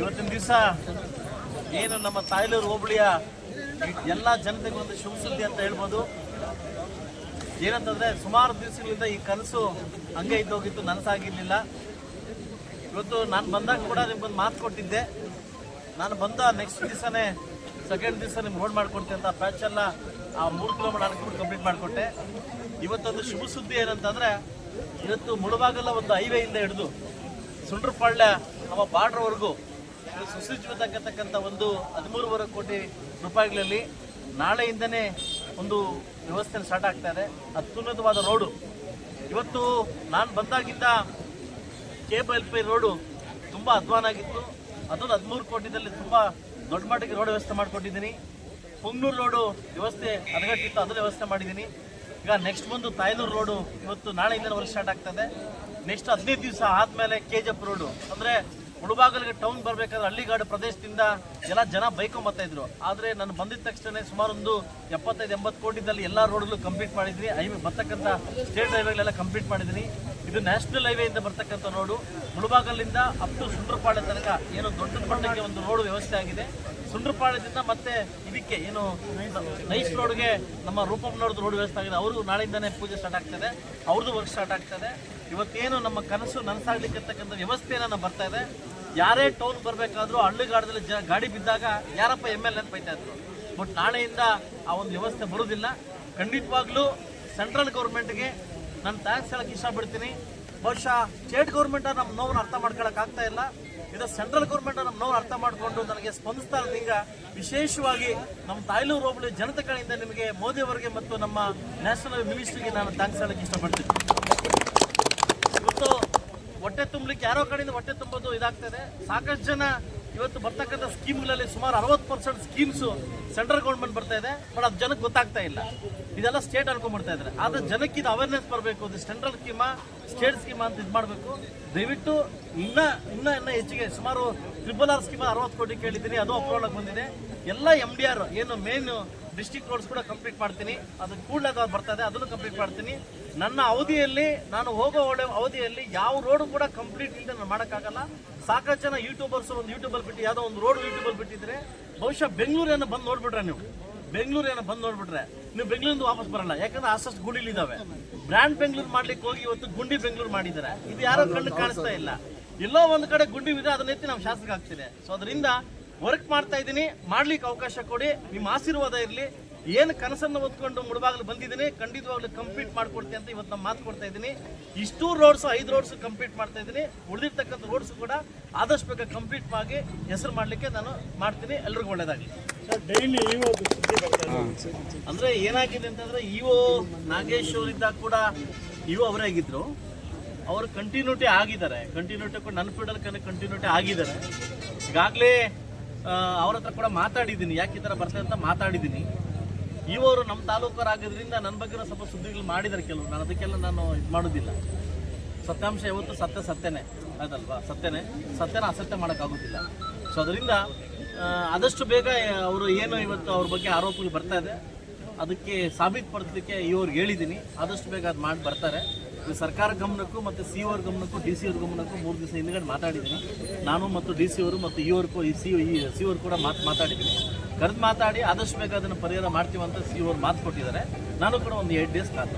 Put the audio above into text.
ಇವತ್ತಿನ ದಿವಸ ಏನು ನಮ್ಮ ತಾಯ್ಲೂರು ಹೋಬಳಿಯ ಎಲ್ಲ ಜನತೆಗೆ ಒಂದು ಶುಭ ಸುದ್ದಿ ಅಂತ ಹೇಳ್ಬೋದು. ಏನಂತಂದ್ರೆ ಸುಮಾರು ದಿವಸಗಳಿಂದ ಈ ಕನಸು ಹಂಗೆ ಇದ್ದೋಗಿತ್ತು, ನನಸಾಗಿರ್ಲಿಲ್ಲ. ಇವತ್ತು ನಾನು ಬಂದಾಗ ಕೂಡ ನಿಮ್ಗೊಂದು ಮಾತು ಕೊಟ್ಟಿದ್ದೆ. ನಾನು ಬಂದ ನೆಕ್ಸ್ಟ್ ದಿವಸನೇ ಸೆಕೆಂಡ್ ದಿವಸ ನಿಮ್ಗೆ ರೋಡ್ ಮಾಡ್ಕೊಡ್ತೀನಿ ಅಂತ ಪ್ಯಾಚ್ ಎಲ್ಲ ಆ ಮೂರು ಕಿಲೋಮೀಟರ್ ಅನ್ಕೊಂಡು ಕಂಪ್ಲೀಟ್ ಮಾಡಿಕೊಟ್ಟೆ. ಇವತ್ತೊಂದು ಶುಭ ಸುದ್ದಿ ಏನಂತಂದ್ರೆ, ಇವತ್ತು ಮುಳುಬಾಗಲ್ಲ ಒಂದು ಹೈವೇಯಿಂದ ಹಿಡಿದು ಸುಂಡ್ರಪಾಳ್ಯ ನಮ್ಮ ಬಾರ್ಡ್ರ್ವರೆಗೂ ಸುಸಜ್ಜಿತಕ್ಕಂಥ ಒಂದು ಹದಿಮೂರುವರೆ ಕೋಟಿ ರೂಪಾಯಿಗಳಲ್ಲಿ ನಾಳೆಯಿಂದನೇ ಒಂದು ವ್ಯವಸ್ಥೆ ಸ್ಟಾರ್ಟ್ ಆಗ್ತಾ ಇದೆ. ಅತ್ಯುನ್ನತವಾದ ರೋಡು. ಇವತ್ತು ನಾನು ಬಂದಾಗಿದ್ದ ಕೇಬಲ್ ಪೈ ರೋಡು ತುಂಬ ಅಧ್ವಾನ ಆಗಿತ್ತು. ಅದೊಂದು ಹದಿಮೂರು ಕೋಟಿದಲ್ಲಿ ತುಂಬ ದೊಡ್ಡ ಮಟ್ಟಿಗೆ ರೋಡ್ ವ್ಯವಸ್ಥೆ ಮಾಡಿಕೊಟ್ಟಿದ್ದೀನಿ ಪುಂಗ್ನೂರು ರೋಡು ವ್ಯವಸ್ಥೆ ಅದಗಟ್ಟಿತ್ತು ಅದರ ವ್ಯವಸ್ಥೆ ಮಾಡಿದ್ದೀನಿ. ಈಗ ನೆಕ್ಸ್ಟ್ ಬಂದು ತಾಯ್ನೂರು ರೋಡು ಇವತ್ತು ನಾಳೆಯಿಂದ ವರ್ಷ ಸ್ಟಾರ್ಟ್ ಆಗ್ತದೆ ನೆಕ್ಸ್ಟ್ ಹದಿನೈದು ದಿವಸ ಆದಮೇಲೆ ಕೆ ಜಿ ರೋಡು. ಅಂದರೆ ಮುಳುಬಾಗಲಿಗೆ ಟೌನ್ ಬರಬೇಕಾದ್ರೆ ಹಳ್ಳಿಗಾಡು ಪ್ರದೇಶದಿಂದ ಎಲ್ಲ ಜನ ಬೈಕೊಂಬತ್ತಾ ಇದ್ರು ಆದರೆ ನಾನು ಬಂದಿದ ತಕ್ಷಣ ಸುಮಾರು ಒಂದು ಎಪ್ಪತ್ತೈದು, ಎಂಬತ್ತು ಕೋಟಿದಲ್ಲಿ ಎಲ್ಲ ರೋಡ್ಗಳು ಕಂಪ್ಲೀಟ್ ಮಾಡಿದ್ವಿ ಹೈವೇ ಬರ್ತಕ್ಕಂಥ ಸ್ಟೇಟ್ ಹೈವೇಗಳೆಲ್ಲ ಕಂಪ್ಲೀಟ್ ಮಾಡಿದ್ದೀನಿ ಇದು ನ್ಯಾಷನಲ್ ಹೈವೇಯಿಂದ ಬರ್ತಕ್ಕಂಥ ರೋಡು ಮುಳುಬಾಗಲಿಂದ ಅಪ್ ಟು ಸುಂಡ್ರಪಾಳ್ಯ ತನಕ ಏನು ದೊಡ್ಡ ಮಟ್ಟಕ್ಕೆ ಒಂದು ರೋಡ್ ವ್ಯವಸ್ಥೆ ಆಗಿದೆ. ಸುಂಡ್ರಪಾಳ್ಯದಿಂದ ಮತ್ತೆ ಇದಕ್ಕೆ ಏನು ನೈಸ್ ರೋಡ್ಗೆ ನಮ್ಮ ರೂಪಮ್ಮನವ್ರದ್ದು ರೋಡ್ ವ್ಯವಸ್ಥೆ ಆಗಿದೆ. ಅವರು ನಾಳೆಯಿಂದನೇ ಪೂಜೆ ಸ್ಟಾರ್ಟ್ ಆಗ್ತದೆ. ಅವ್ರದ್ದು ವರ್ಕ್ ಸ್ಟಾರ್ಟ್ ಆಗ್ತದೆ. ಇವತ್ತೇನು ನಮ್ಮ ಕನಸು ನನಸಾಗ್ಲಿಕ್ಕೆ ಇರ್ತಕ್ಕಂಥ ವ್ಯವಸ್ಥೆ ನಾನು ಬರ್ತಾ ಇದೆ. ಯಾರೇ ಟೌನ್ ಬರಬೇಕಾದ್ರೂ ಹಳ್ಳಿಗಾಡದಲ್ಲಿ ಜ ಗಾಡಿ ಬಿದ್ದಾಗ ಯಾರಪ್ಪ ಎಂ ಎಲ್ ಎ ಬೈತಾ ಇದ್ರು. ಬಟ್ ನಾಳೆಯಿಂದ ಆ ಒಂದು ವ್ಯವಸ್ಥೆ ಬರೋದಿಲ್ಲ ಖಂಡಿತವಾಗ್ಲೂ ಸೆಂಟ್ರಲ್ ಗೌರ್ಮೆಂಟ್ಗೆ ನಾನು ಥ್ಯಾಂಕ್ಸ್ ಹೇಳಕ್ಕೆ ಇಷ್ಟಪಡ್ತೀನಿ. ಬಹುಶಃ ಸ್ಟೇಟ್ ಗೌರ್ಮೆಂಟ್ ನಮ್ಮ ನೋವನ್ನು ಅರ್ಥ ಮಾಡ್ಕೊಳಕ್ ಆಗ್ತಾ ಇಲ್ಲ. ಇದು ಸೆಂಟ್ರಲ್ ಗೌರ್ಮೆಂಟ್ ನಮ್ಮ ನೋವು ಅರ್ಥ ಮಾಡಿಕೊಂಡು ನನಗೆ ಸ್ಪಂದಿಸ್ತಾ ಇರೋದ್ರಿಂದ ವಿಶೇಷವಾಗಿ ನಮ್ಮ ತಾಯ್ಲೂರು ಹೋಬಳಿ ಜನತೆ ಕಡೆಯಿಂದ ನಿಮಗೆ ಮೋದಿ ಅವರಿಗೆ ಮತ್ತು ನಮ್ಮ ನ್ಯಾಷನಲ್ ಮಿನಿಸ್ಟ್ರಿಗೆ ನಾನು ಥ್ಯಾಂಕ್ಸ್ ಹೇಳಕ್ಕೆ ಇಷ್ಟಪಡ್ತೀನಿ. ಇವತ್ತು ಹೊಟ್ಟೆ ತುಂಬಲಿಕ್ಕೆ ಯಾರೋ ಕಡೆಯಿಂದ ಹೊಟ್ಟೆ ತುಂಬೋದು ಇದಾಗ್ತದೆ. ಸಾಕಷ್ಟು ಜನ ಇವತ್ತು ಬರ್ತಕ್ಕಂಥ ಸ್ಕೀಮ್ಗಳಲ್ಲಿ ಸುಮಾರು ಅರವತ್ತು ಪರ್ಸೆಂಟ್ ಸ್ಕೀಮ್ಸು ಸೆಂಟ್ರಲ್ ಗೌರ್ಮೆಂಟ್ ಬರ್ತಾ ಇದೆ, ಬಟ್ ಅದು ಜನಕ್ಕೆ ಗೊತ್ತಾಗ್ತಾ ಇಲ್ಲ. ಇದೆಲ್ಲ ಸ್ಟೇಟ್ ಅನ್ಕೊಂಡ್ಬಿಡ್ತಾ ಇದ್ದಾರೆ ಆದ್ರೆ ಜನಕ್ಕೆ ಇದು ಅವೇರ್ನೆಸ್ ಬರಬೇಕು. ಅದು ಸೆಂಟ್ರಲ್ ಸ್ಕೀಮಾ, ಸ್ಟೇಟ್ ಸ್ಕೀಮಾ ಅಂತ ಇದು ಮಾಡಬೇಕು. ದಯವಿಟ್ಟು ಇನ್ನ ಇನ್ನ ಇನ್ನ ಹೆಚ್ಚಿಗೆ ಸುಮಾರು ಟ್ರಿಬಲ್ ಆರ್ ಸ್ಕೀಮ್ ಅರವತ್ತು ಕೋಟಿ ಕೇಳಿದ್ದೀನಿ. ಅದು ಅಪ್ರೂವಲ್ ಆಗಿ ಬಂದಿದೆ. ಎಲ್ಲ ಎಂ ಡಿ ಆರ್ ಏನು ಮೇನ್ ಡಿಸ್ಟಿಕ್ ರೋಡ್ಸ್ ಕೂಡ ಕಂಪ್ಲೀಟ್ ಮಾಡ್ತೀನಿ. ಅದು ಕೂಡಲೇ ಇದೆ ಅದನ್ನು ಕಂಪ್ಲೀಟ್ ಮಾಡ್ತೀನಿ. ನನ್ನ ಅವಧಿಯಲ್ಲಿ, ನಾನು ಹೋಗೋ ಅವಧಿಯಲ್ಲಿ ಯಾವ ರೋಡ್ ಕೂಡ ಕಂಪ್ಲೀಟ್ ಇಲ್ಲದೆ ನಾನು ಮಾಡೋಕ್ಕಾಗಲ್ಲ. ಸಾಕಷ್ಟು ಜನ ಯೂಟ್ಯೂಬರ್ಸ್ ಒಂದು ಯೂಟ್ಯೂಬಲ್ಲಿ ಬಿಟ್ಟು, ಯಾವುದೋ ಒಂದು ರೋಡ್ ಯೂಟ್ಯೂಬಲ್ಲಿ ಬಿಟ್ಟಿದ್ರೆ, ಬಹುಶಃ ಬೆಂಗಳೂರನ್ನು ಬಂದು ನೋಡ್ಬಿಟ್ರೆ ನೀವು. ಬೆಂಗಳೂರೇನ ಬಂದು ನೋಡ್ಬಿಟ್ರೆ, ನೀವು ಬೆಂಗಳೂರಿಂದ ವಾಪಸ್ ಬರಲ್ಲ. ಯಾಕಂದ್ರೆ ಅಷ್ಟು ಗುಡಿಲಿದ್ದಾವೆ ಬ್ರ್ಯಾಂಡ್ ಬೆಂಗಳೂರು ಮಾಡ್ಲಿಕ್ಕೆ ಹೋಗಿ ಇವತ್ತು ಗುಂಡಿ ಬೆಂಗಳೂರು ಮಾಡಿದ್ದಾರೆ. ಇದು ಯಾರೋ ಕಣ್ಣು ಕಾಣಿಸ್ತಾ ಇಲ್ಲ. ಎಲ್ಲೋ ಒಂದು ಕಡೆ ಗುಂಡಿ ಇದೆ ಅದನ್ನ ಎತ್ತಿ ನಮ್ಮ ಶಾಸಕ ಆಗ್ತಿದೆ ಸೊ ಅದರಿಂದ ವರ್ಕ್ ಮಾಡ್ತಾ ಇದ್ದೀನಿ ಮಾಡ್ಲಿಕ್ಕೆ ಅವಕಾಶ ಕೊಡಿ ನಿಮ್ಮ ಆಶೀರ್ವಾದ ಇರಲಿ. ಏನು ಕನಸನ್ನು ಹೊತ್ಕೊಂಡು ಮುಳುಬಾಗಲು ಬಂದಿದ್ದೀನಿ ಖಂಡಿತವಾಗ್ಲೂ ಕಂಪ್ಲೀಟ್ ಮಾಡ್ಕೊಡ್ತೀನಿ ಅಂತ ಇವತ್ತು ನಾನು ಮಾತು ಕೊಡ್ತಾ ಇದ್ದೀನಿ. ಇಷ್ಟು ರೋಡ್ಸ್ ಐದು ರೋಡ್ಸ್ ಕಂಪ್ಲೀಟ್ ಮಾಡ್ತಾ ಇದ್ದೀನಿ. ಉಳಿದಿರ್ತಕ್ಕಂಥ ರೋಡ್ಸ್ ಕೂಡ ಆದಷ್ಟು ಬೇಗ ಕಂಪ್ಲೀಟ್ ಆಗಿ ಹೆಸರು ಮಾಡಲಿಕ್ಕೆ ನಾನು ಮಾಡ್ತೀನಿ. ಎಲ್ರಿಗೂ ಒಳ್ಳೇದಾಗಲಿ. ಡೈಲಿ ಅಂದರೆ ಏನಾಗಿದೆ ಅಂತಂದರೆ ಇದೆ. ಅಂದ್ರೆ ಏನಾಗಿದೆ ಅಂತಂದ್ರೆ ಇಒ ನಾಗೇಶ್ವರ್ ಇದ್ದಾಗ ಕೂಡ ಇಒ ಅವರೇ ಆಗಿದ್ರು. ಅವರು ಕಂಟಿನ್ಯೂಟಿ ಆಗಿದ್ದಾರೆ. ಕಂಟಿನ್ಯೂಟಿ ಕೂಡ ನನ್ನ ಫೀಲ್ಡಲ್ಲಿ ಕಂಟಿನ್ಯೂಟಿ ಆಗಿದ್ದಾರೆ. ಈಗಾಗಲೇ ಅವ್ರ ಹತ್ರ ಕೂಡ ಮಾತಾಡಿದ್ದೀನಿ. ಯಾಕೆ ಈ ಥರ ಬರ್ತದೆ ಅಂತ ಮಾತಾಡಿದ್ದೀನಿ. ಇವರು ನಮ್ಮ ತಾಲೂಕರಾಗೋದ್ರಿಂದ ನನ್ನ ಬಗ್ಗೆ ಸ್ವಲ್ಪ ಸುದ್ದಿಗಳು ಮಾಡಿದ್ದಾರೆ ಕೆಲವರು. ನಾನು ಅದಕ್ಕೆಲ್ಲ ನಾನು ಇದು ಮಾಡೋದಿಲ್ಲ. ಸತ್ಯಾಂಶ ಯಾವತ್ತು ಸತ್ಯ ಸತ್ಯನೇ. ಅದಲ್ವಾ? ಸತ್ಯನೇ. ಸತ್ಯನ ಅಸತ್ಯ ಮಾಡೋಕ್ಕಾಗೋದಿಲ್ಲ. ಸೊ ಅದರಿಂದ ಆದಷ್ಟು ಬೇಗ ಅವರು ಏನು ಇವತ್ತು ಅವ್ರ ಬಗ್ಗೆ ಆರೋಪಗಳು ಬರ್ತಾ ಇದೆ, ಅದಕ್ಕೆ ಸಾಬೀತು ಪಡ್ತಿದ್ದಕ್ಕೆ ಇವ್ರಿಗೆ ಹೇಳಿದ್ದೀನಿ. ಆದಷ್ಟು ಬೇಗ ಅದು ಮಾಡಿ ಬರ್ತಾರೆ. ಸರ್ಕಾರ ಗಮನಕ್ಕೂ ಮತ್ತು ಸಿ ಅವ್ರ ಗಮನಕ್ಕೂ ಡಿ ಸಿ ಅವ್ರ ಗಮನಕ್ಕೂ ಮೂರು ದಿವಸ ಹಿಂದ್ಗಡೆ ಮಾತಾಡಿದ್ದೀನಿ. ನಾನು ಮತ್ತು ಡಿ ಸಿ ಅವರು ಮತ್ತು ಇ ಅವ್ರ ಈ ಸಿ ಸಿ ಅವ್ರು ಕೂಡ ಮಾತು ಮಾತಾಡಿದ್ದೀನಿ. ಕರೆದು ಮಾತಾಡಿ, ಆದಷ್ಟು ಬೇಗ ಅದನ್ನು ಪರಿಹಾರ ಮಾಡ್ತೀವಂತ ಸಿ ಅವ್ರು ಮಾತು ಕೊಟ್ಟಿದ್ದಾರೆ. ನಾನು ಕೂಡ ಒಂದು ಏಟ್ ಡೇಸ್ ಕಾತು